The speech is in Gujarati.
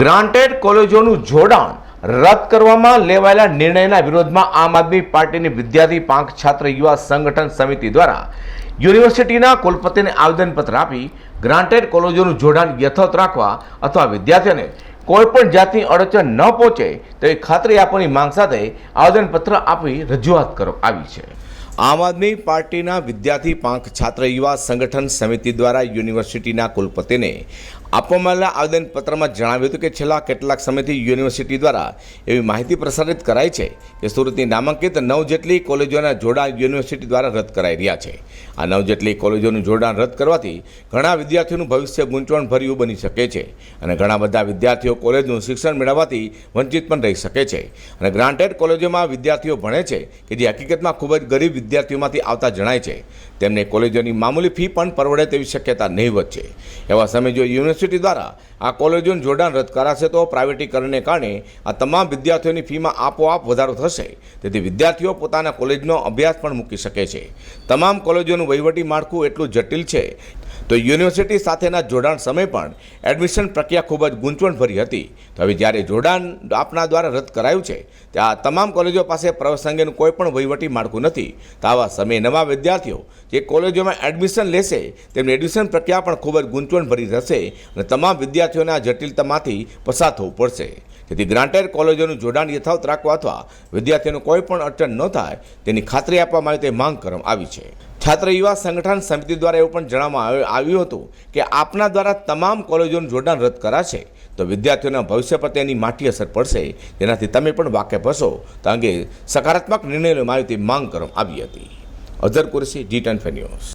ગ્રાન્ટેડ કોલેજોનું જોડાણ રદ કરવામાં લેવાયેલા નિર્ણયના વિરોધમાં આમ આદમી પાર્ટીની વિદ્યાર્થી પાંખ છાત્ર યુવા સંગઠન સમિતિ દ્વારા યુનિવર્સિટીના કુલપતિને આવેદનપત્ર આપી ગ્રાન્ટેડ કોલેજોનું જોડાણ યથાવત રાખવા અથવા વિદ્યાર્થીઓને કોઈપણ જાતની અડચણ ન પહોંચે તેવી ખાતરી આપવાની માંગ સાથે આવેદનપત્ર આપી રજૂઆત કરવા આવી છે. આમ આદમી પાર્ટીના વિદ્યાર્થી પાંખ છાત્ર યુવા સંગઠન સમિતિ દ્વારા યુનિવર્સિટીના કુલપતિને આપવામાં આવેલા આવેદનપત્રમાં જણાવ્યું હતું કે છેલ્લા કેટલાક સમયથી યુનિવર્સિટી દ્વારા એવી માહિતી પ્રસારિત કરાઈ છે કે સુરતની નામાંકિત નવ જેટલી કોલેજોના જોડાણ યુનિવર્સિટી દ્વારા રદ કરાઈ રહ્યા છે. આ નવ જેટલી કોલેજોનું જોડાણ રદ કરવાથી ઘણા વિદ્યાર્થીઓનું ભવિષ્ય ગૂંચવણભર્યું બની શકે છે અને ઘણા બધા વિદ્યાર્થીઓ કોલેજનું શિક્ષણ મેળવવાથી વંચિત પણ રહી શકે છે. અને ગ્રાન્ટેડ કોલેજોમાં વિદ્યાર્થીઓ ભણે છે કે જે હકીકતમાં ખૂબ જ ગરીબ વિદ્યાર્થીઓમાંથી આવતા જણાય છે, તેમને કોલેજોની મામૂલી ફી પણ પરવડે તેવી શક્યતા નહીવત છે. એવા સમયે જો યુનિવર્સિટી દ્વારા આ કોલેજોનું જોડાણ રદ કરાશે તો પ્રાઇવેટીકરણને કારણે આ તમામ વિદ્યાર્થીઓની ફીમાં આપોઆપ વધારો થશે. તેથી વિદ્યાર્થીઓ પોતાના કોલેજનો અભ્યાસ પણ મૂકી શકે છે. તમામ કોલેજોનું વહીવટી માળખું એટલું જટિલ છે તો યુનિવર્સિટી સાથેના જોડાણ સમય પણ એડમિશન પ્રક્રિયા ખૂબ જ ગૂંચવણભરી હતી. તો હવે જ્યારે જોડાણ આપના દ્વારા રદ કરાયું છે ત્યાં તમામ કોલેજો પાસે પ્રવેશ અંગેનું કોઈપણ વહીવટી માળખું નથી. તો આવા સમયે નવા વિદ્યાર્થીઓ જે કોલેજોમાં એડમિશન લેશે, તેમની એડમિશન પ્રક્રિયા પણ ખૂબ જ ગૂંચવણભરી રહેશે અને તમામ વિદ્યાર્થીઓને આ જટિલતામાંથી પસાર થવું પડશે. તેથી ગ્રાન્ટેડ કોલેજોનું જોડાણ યથાવત રાખવા અથવા વિદ્યાર્થીઓને કોઈ પણ અડચણ ન થાય, તેની ખાતરી આપવા માટે તે માંગ કરવામાં આવી છે. છાત્ર યુવા સંગઠન સમિતિ દ્વારા એવું પણ જણાવવામાં આવ્યું- હતું કે આપના દ્વારા તમામ કોલેજોનું જોડાણ રદ કરાશે. તો વિદ્યાર્થીઓના ભવિષ્ય પર તેની માટી અસર પડશે. જેનાથી તમે પણ વાકેફ હશો. તો અંગે સકારાત્મક નિર્ણય લેવામાં આવી માંગ કરવામાં આવી હતી. Azhar Qureshi, G ten news.